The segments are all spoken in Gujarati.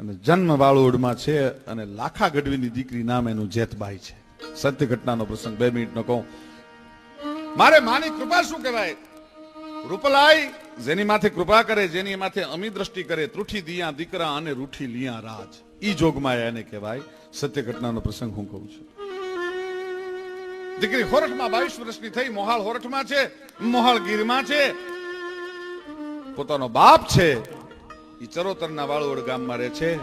અને જન્મ વાળોડમાં છે અને લાખા ગઢવીની દીકરી નામ એનું જેતબાઈ છે. સત્ય ઘટનાનો પ્રસંગ બે મિનિટનો કહું. મારે માની કૃપા શું કહેવાય? રૂપલાઈ જેની માથે કૃપા કરે, જેની માથે અમી દ્રષ્ટિ કરે, ત્રુઠી દિયા દીકરા અને રૂઠી લિયા રાજ. ઈ જોગમાં એને કહેવાય. સત્ય ઘટનાનો પ્રસંગ હું કહું છું. દીકરી હોરઠમાં બાવીસ વર્ષની થઈ મોહાળ હોરઠમાં છે મોહાળ ગીરમાં છે. પોતાનો બાપ છે ઈ ચરોતરના વાળુવડ ગામમાં રહે છે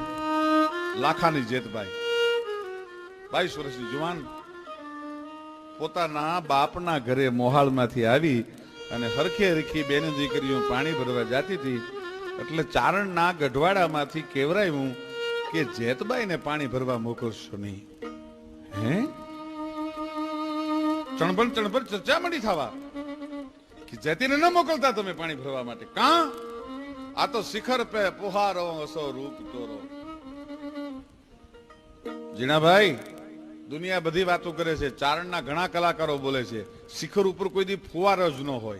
લાખાની જેતભાઈ. બાવીસ વર્ષની જુવાન. પોતાના બાપના ઘરે મોહાળમાંથી આવી અને હરખે હરખી બેન દીકરીઓ પાણી ભરવા જાતી હતી. એટલે ચારણના ગઢવાડામાંથી કેવરાયું કે જેતબાઈને પાણી ભરવા મોકલશો નહીં. હે? ચણભણ ચણભણ ચર્ચા મળી થવા. કે જેતીને ન મોકલતા તમે પાણી ભરવા માટે. કા? આ તો શિખર પે પુહારો અસો રૂપ તોરો. જીણાભાઈ દુનિયા બધી વાતો કરે છે, ચારણના ઘણા કલાકારો બોલે છે. શિખર ઉપર કોઈ દી ફુવારો જ ન હોય.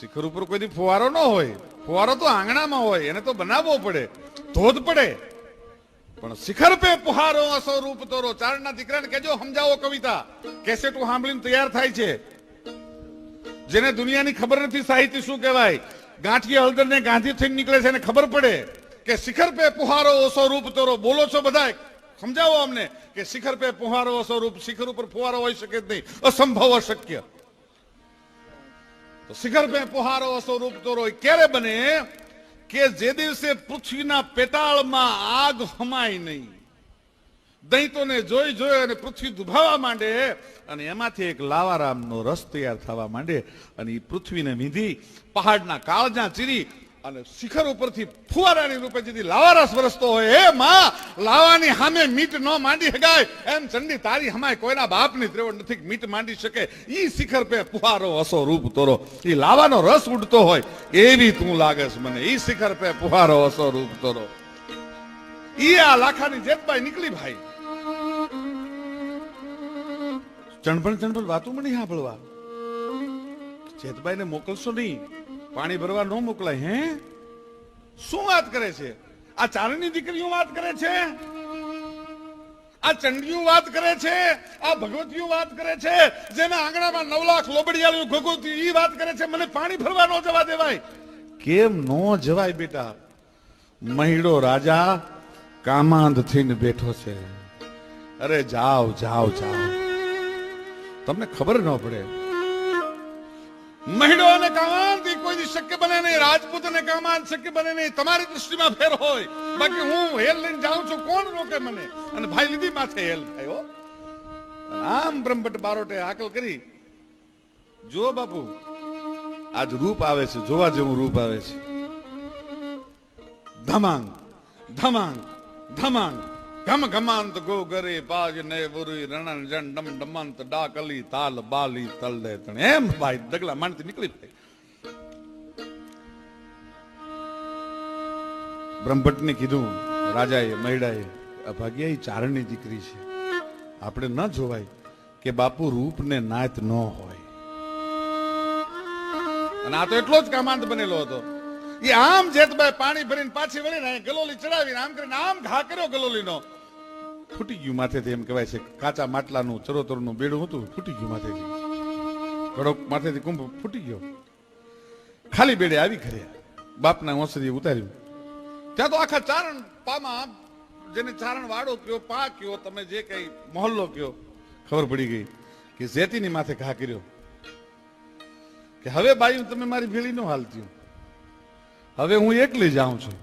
શિખર ઉપર કોઈ દી ફુવારો ન હોય. ફુવારો તો આંગણામાં હોય, એને તો બનાવવો પડે, ધોધ પડે. પણ શિખર પે પુહારો અસો રૂપ તોરો. ચારણના દીકરાને કેજો સમજાવો કવિતા. કેસેટ સાંભળીને તૈયાર થાય છે. જેને દુનિયાની ખબર નથી સાહિત્ય શું કહેવાય? ગાંઠી હળદર ને ગાંધી થઈને નીકળે છે એને ખબર પડે કે શિખર પે પુહારો ઓસો રૂપ તોરો. બોલો છો બધા સમજાવો અમને કે શિખર પે પુહારો ઓસો રૂપ શિખર ઉપર ફુવારો હોઈ શકે જ નહીં. અસંભવ અશક્ય. તો શિખર પે પુહારો ઓસો રૂપ તોરો ક્યારે બને? કે જે દિવસે પૃથ્વીના પેટાળમાં આગ હમાય નહીં. દૈતોને જોઈ જોઈ અને પૃથ્વી દુભાવા માંડે અને એમાંથી એક લાવારામનો રસ તૈયાર થવા માંડે અને એ પૃથ્વીને વીંધી, પહાડના કાળજા ચીરી અને શિખર ઉપરથી ફુવારાની રૂપે જેથી લાવારસ વરસતો હોય. એ માં, લાવાની સામે મીટ ન માંડી શકાય. એમ ચંડી તારી હમાય કોઈના બાપની ત્રેવડ નથી મીટ માંડી શકે. ઈ શિખર પે ફુવારો હસો રૂપ તોરો. ઈ લાવાનો રસ ઉડતો હોય. એવી તું લાગસ મને. ઈ શિખર પે ફુવારો હસો રૂપ તોરો. ઈ આ લાખાની જેતબાઈ નીકળી ભાઈ. ચણભણ ચણભણ, વાતું મને સાંભળવા. જેતબાઈ ને મોકલશો નહીં. પાણી ભરવા ન મોકલાય, હે? શું વાત કરે છે? આ ચારણની દીકરીઓ વાત કરે છે? આ ચંડીઓ વાત કરે છે? આ ભગવતીઓ વાત કરે છે? જેના આંગણામાં નવ લાખ લોબડિયાળીઓ ભગવતી ઈ વાત કરે છે? મને પાણી ભરવા ન જવા દેવાય. કેમ ન જવાય બેટા? મહિડો રાજા કામાંધ થઈને બેઠો છે. અરે જાઓ જાઓ જાઓ. તમને ખબર ન પડે. મહિડો અને કામાંત એ કોઈ શક્ય બને નહીં રાજપૂત અને કામાન શક્ય બને નહીં. તમારી દૃષ્ટિમાં ફેર હોય. બાકી હું હેલ લઈને જાઉં છું, કોણ રોકે મને? અને ભાઈ લીધી માથે હેલ થાય, હો. આમ બ્રહ્મભટ્ટ બારોટે હાકલ કરી. જો બાપુ, આજ રૂપ આવે છે, જોવા જેવું રૂપ આવે છે. ધમાંગ ધમાંગ ધમાંગ. ઘમ ઘમાંત ગો ગરે પાજ ને બુરી રણન જન ડમ ડમંત ડાકલી તાલ બાલી તલ દે તણ. એમ ભાઈ ડગલા માંડતી નીકળી ભાઈ બ્રહ્મભટ્ટને કીધું, રાજાએ, મહિડાએ, આ એ ચારણની દીકરી છે. આપણે ન જોવાય કે બાપુ રૂપ ને નાત ન હોય. અને આ તો એટલો જ કામાંત બનેલો હતો. એ આમ જેતભાઈ પાણી ભરીને પાછી વળીને ગલોલી ચડાવીને આમ કરીને આમ ઘા કર્યો ગલોલીનો. ફૂટી ગયું માથેથી એમ કહેવાય છે. કાચા માટલાનું, ચરોતરનું બેડું હતું ફૂટી ગયું માથેથી. કડક માથેથી કુંભ ફૂટી ગયો ખાલી બેડે આવી ઘરે. બાપના ઓસરી ઉતાર્યું. ત્યાં તો આખા ચારણ પામાં જેને ચારણ વાડો કયો, પા કયો, તમે જે કઈ મહોલ્લો કયો, ખબર પડી ગઈ કે જેતીની માથે ઘા કર્યો. કે હવે બાઈ તમે મારી ભેળી નો હાલતી હવે હું એકલી જાઉં છું.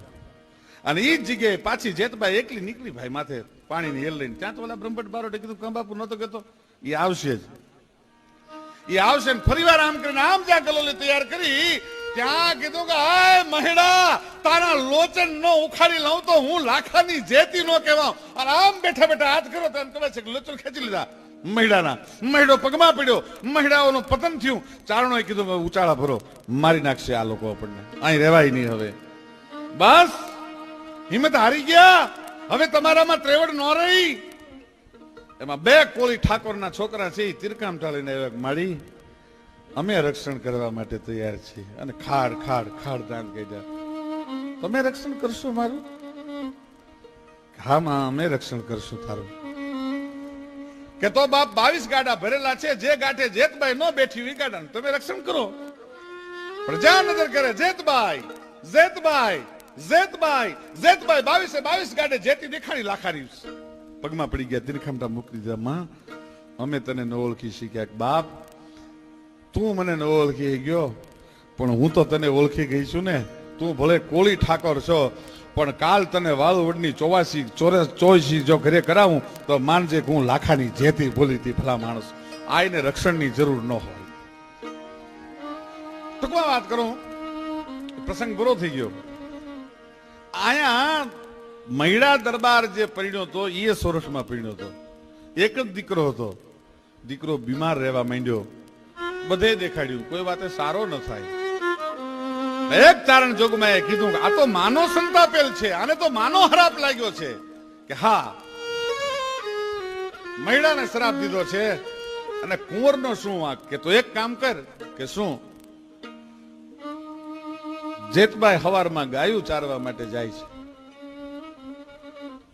અને એ જ જગ્યાએ પાછી જેતબાઈ એકલી નીકળી ભાઈ માથે. પાણીની હેલ લઈને. ત્યાં તો ઓલા બ્રહ્મભટ્ટ બારોટે કીધું કં બાપુ નતો કહેતો. એ આવશે જ. એ આવશે ને ફરીવાર આમ કરીને આમ જ્યાં કલોલી તૈયાર કરી, ત્યાં કીધું કે, હાય મહેડા, તારા લોચન નો ઉખાડી લઉં તો હું લાખાની જેતી નો કહેવા અને આમ બેઠા બેઠા હાથ કરો તો એમ કહેવાય છે કે, લોચન ખેંચી લીધા. મહિડાના. મહિડો પગમાં પડ્યો. મહિડાઓનું પતન થયું. ચારણોએ કીધું કે ઉચાળા ભરો. મારી નાખશે આ લોકો આપણને. અહીં રહેવાય નહીં હવે. બસ. હિંમત હારી ગયા. હવે તમારામાં ત્રેવડ ન રહી. એમાં બે કોળી ઠાકોરના છોકરા છે તિરકામ ટાળીને આવ્યા માડી અમે રક્ષણ કરવા માટે તૈયાર છીએ અને ખાડ ખાડ ખાડ દાન કહી તમે રક્ષણ કરશો મારું? હા, માં, અમે રક્ષણ કરશું તારું. કે તો બાપ બાવીસ ગાડા ભરેલા છે, જે ગાંઠે જેતબાઈ નો બેઠી હોય ગાડા તમે રક્ષણ કરો. પ્રજાનગર કરે, જેતબાઈ જેતબાઈ. જેતબાઈ જેતભાઈ બાવીસે, બાવીસ ગાડે જેતી દેખાણી લાખારી પગમાં પડી ગયા તિરખામટા મૂકી દીધા, માં, અમે તને ન ઓળખી શીખ્યા બાપ, તું મને ન ઓળખી ગયો, પણ હું તો તને ઓળખી ગઈ છું ને. તું ભલે કોળી ઠાકોર છો, પણ કાલ તને વાળવડની ચોવાસી ચોરસ ચોવીસી જો ઘરે કરાવું, તો માનજે હું લાખાની જેતી ભૂલી હતી ભલા માણસ. આઈને રક્ષણની જરૂર ન હોય. ટૂંકમાં વાત કરું, પ્રસંગ પૂરો થઈ ગયો. મહિલા દરબાર જે પરિણ્યો હતો એ સોરઠમાં પરિણ્યો હતો. એક જ દીકરો હતો. દીકરો બીમાર રહેવા માંડ્યો. બધે દેખાડ્યું. કોઈ વાતે સારો ન થાય. એક ચારણ જોગમાએ કીધું આ તો માનો સંતાપેલ છે. આને તો માનો હરાપ લાગ્યો છે. કે હા મહિલાને શ્રાપ દીધો છે. અને કુંવરનો શું વાંક? કે તો એક કામ કર, કે શું? જેતબાઈ હવારમાં ગાયું ચારવા માટે જાય છે.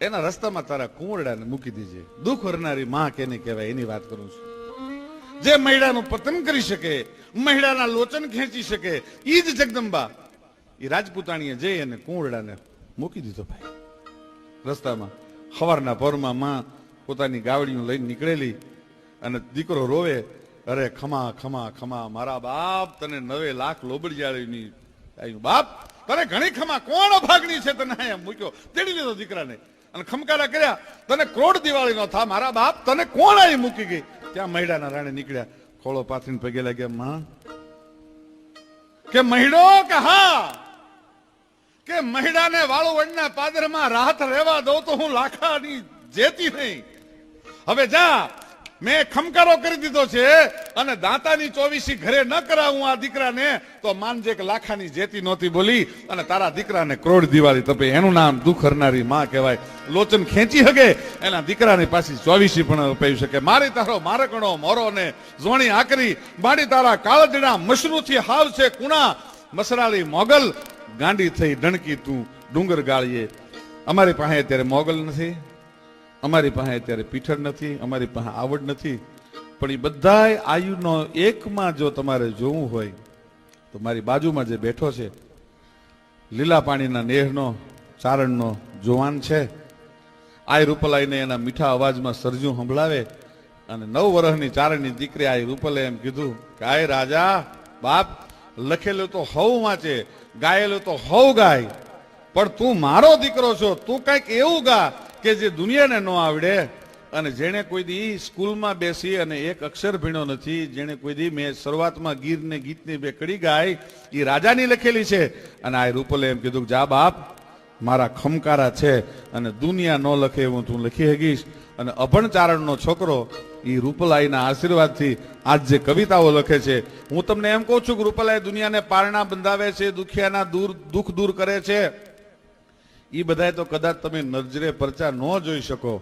એના રસ્તામાં તારા કુંવરડાને મૂકી દેજે. દુઃખ હરનારી માં કેને કહેવાય એની વાત કરું છું. જે મહિલાનું પતન કરી શકે મહિલાના લોચન ખેંચી શકે એ જ જગદંબા. એ રાજપૂતાણીએ જઈ અને કુંવરડાને મૂકી દીધો ભાઈ. રસ્તામાં સવારના પરમાં માં પોતાની ગાવડીઓ લઈને નીકળેલી અને દીકરો રોવે, અરે ખમા ખમા ખમા, મારા બાપ તને નવે લાખ લોબડિયાળીની આવ્યું બાપ, તને ઘણી ખમા કોણ ભાગની છે તને અહીંયા મૂક્યો? તેડી લીધો દીકરાને. અને ખમકારા કર્યા, તને ક્રોડ દિવાળી નો થા મારા બાપ, તને કોણ આવી મૂકી ગઈ? ત્યાં મહિડાના રાણે નીકળ્યા. ખોળો પાથરીને પગે લાગ્યા, માં. કે મહિડો, કે હા? કે મહિડાને વાળુવડના પાદરમાં રાહત રહેવા દઉં તો હું લાખાની જેતી નહીં. હવે જા મેં ખમકારો કરી દીધો છે અને દાંતાની ચોવીસી ઘરે ન કરાવું આ દીકરાને, તો માનજે એક લાખાની જેતી નહોતી બોલી અને તારા દીકરાને કરોડ દિવાળી તપે. એનું નામ દુઃખ હરનારી માં કહેવાય. લોચન ખેંચી હગે, એના દીકરાની પાછી ચોવીસી પણ અપાવી શકે. મારી તારો મારકણો, મોરો ને ઝોણી આકરી, મારી તારા કાળજડા મશરૂથી હાવ છે કુણા. મસરાળી મોગલ, ગાંડી થઈ ડણકી તું ડુંગર ગાળીએ. અમારી પાસે અત્યારે મોગલ નથી. અમારી પાસે અત્યારે પીઠળ નથી, અમારી પાસે આવડ નથી, પણ એ બધાય આયુનો એકમાં જો તમારે જોવું હોય, તો મારી બાજુમાં જે બેઠો છે લીલા પાણીના નેહનો, ચારણનો જુવાન છે. આય રૂપલાઈને એના મીઠા અવાજમાં સરજું સંભળાવે અને નવ વર્ષની ચારણની દીકરી આય રૂપલે એમ કીધું કે, આય રાજા, બાપ, લખેલું તો હવ વાંચે, ગાયેલું તો હવ ગાય, પણ તું મારો દીકરો છો, તું કંઈક એવું ગા કે જે દુનિયાને ન આવડે અને જેણે કોઈ દી સ્કૂલમાં બેસી અને એક અક્ષર ભીણો નથી, જેણે કોઈ દી મેં શરૂઆતમાં ગીર ને ગીતની બે કડી ગાય એ રાજાની લખેલી છે. અને આ રૂપલે એમ કીધું જા બાપ, મારા ખમકારા છે અને દુનિયા ન લખે એવું તું લખી હગીશ. અને અભણચારણનો છોકરો એ રૂપલાઈના આશીર્વાદથી આજ જે કવિતાઓ લખે છે. હું તમને એમ કહું છું કે રૂપલાઈ દુનિયાને પારણા બંધાવે છે, દુખિયાના દૂર, દુઃખ દૂર કરે છે. એ બધાય તો કદાચ તમે નજરે પરચા ન જોઈ શકો,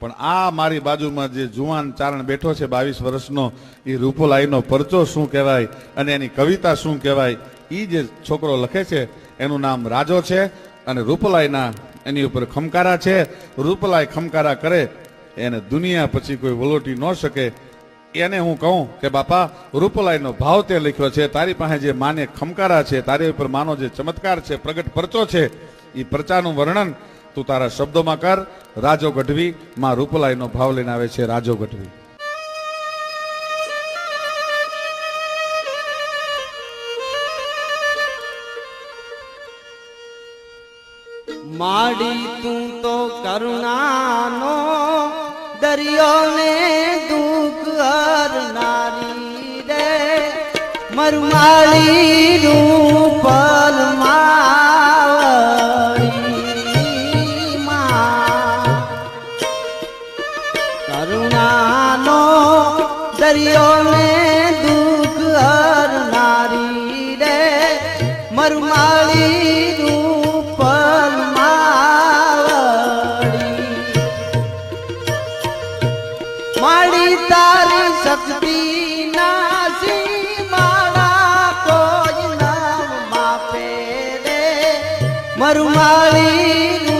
પણ આ મારી બાજુમાં જે જુવાન ચારણ બેઠો છે બાવીસ વર્ષનો, એ રૂપોલાઈનો પરચો શું કહેવાય અને એની કવિતા શું કહેવાય એ જે છોકરો લખે છે, એનું નામ રાજો છે અને રૂપલાઈના એની ઉપર ખમકારા છે. રૂપલાઈ ખમકારા કરે, એને દુનિયા પછી કોઈ વલોટી ન શકે. એને હું કહું કે બાપા, રૂપલાઈનો ભાવ તે લખ્યો છે, તારી પાસે જે માને ખમકારા છે, તારી ઉપર માનો જે ચમત્કાર છે, પ્રગટ પરચો છે એ પ્રચારનું વર્ણન તું તારા શબ્દોમાં કર. રાજો ગઢવી, માં રૂપલાઈનો ભાવ લઈને આવે છે રાજો ગઢવી. માડી તું તો કરુણાનો દરિયો ને દુઃખ હરનારી રે. મરમાળી રૂપલ મરુમાળી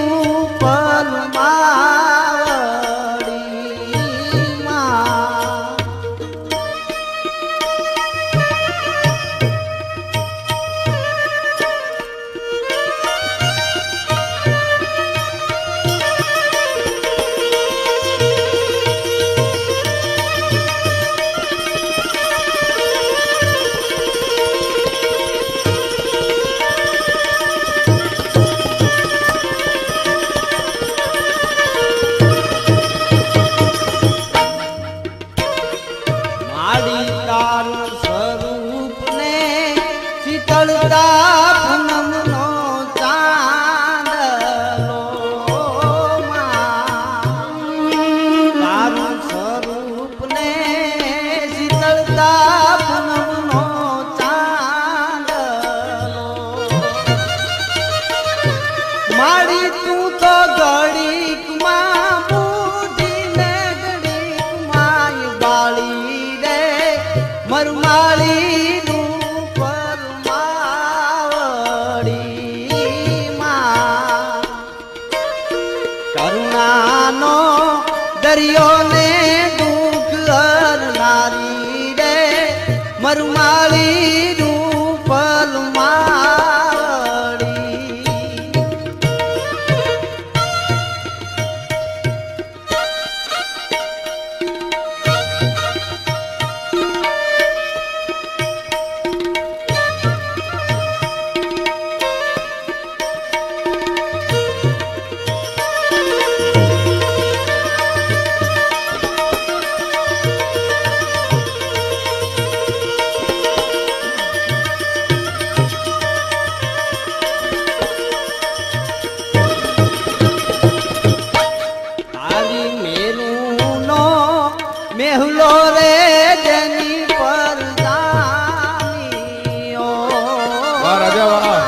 વાહ, રાજા, વાહ.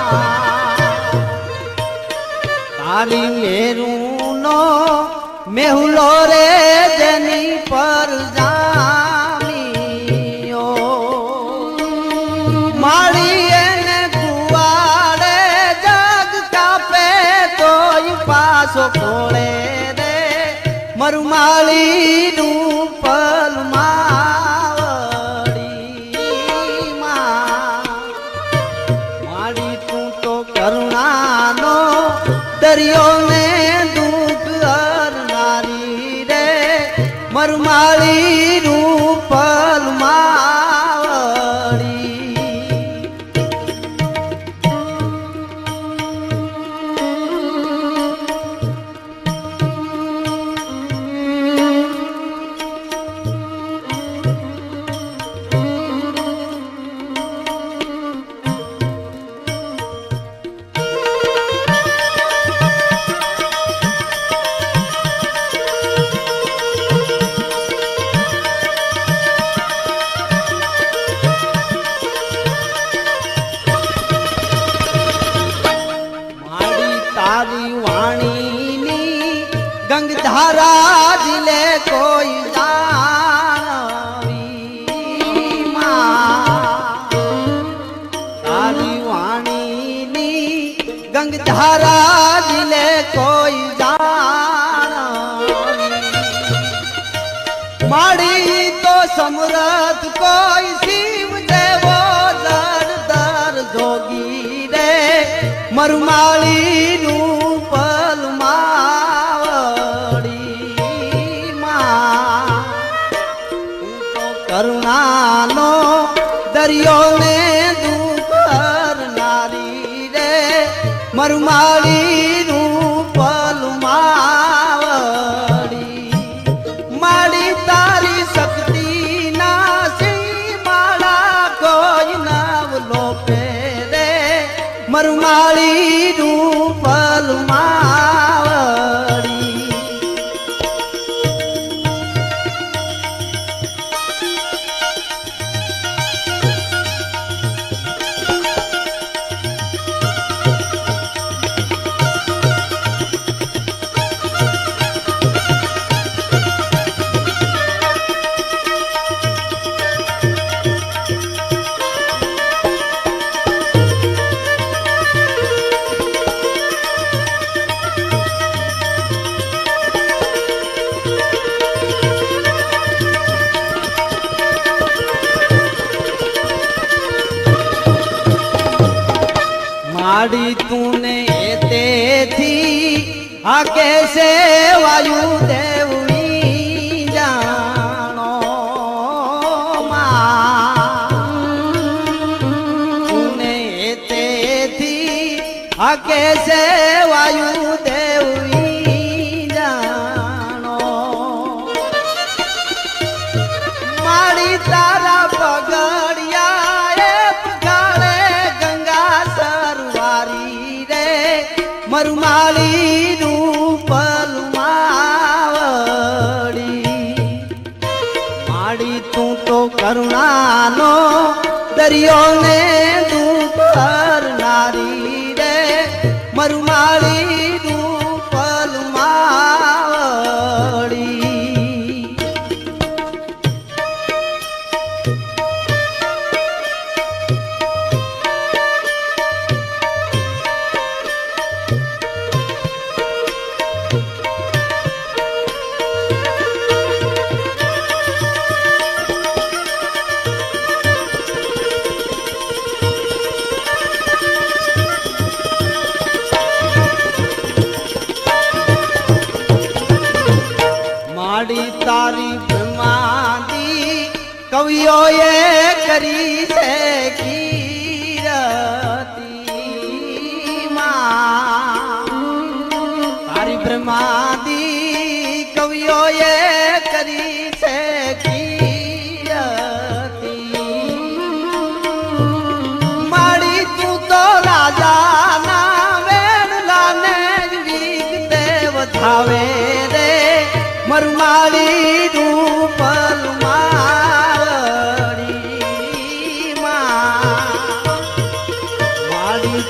તારી મેરુનો મેહુલો રે જેની પર જામીઓ. માળી એને કુવાડે, જગનું દરિયો ને દૂધ હરનારી રે મરમાળી રૂપલ સમરથ કોઈ શિવ દેવો જરદર જોગી રે. મરમાળી નું પલ માવડી માં કરુણાનો દરિયો ને દુઃખ નારી રે. મરમાળી મરમાળી આ કેસે વાયુ દેવની કરુણાનો દરિયો ને દુઃખ કવિઓએ કરી છે કીરતી તારી બ્રહ્માદી કવિઓએ કરી છે કીરતી માડી તું તો રાજાના વેણલાને જ વિગતે વધાવે રે. મરમાળી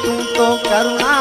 તું તો કરુણાનો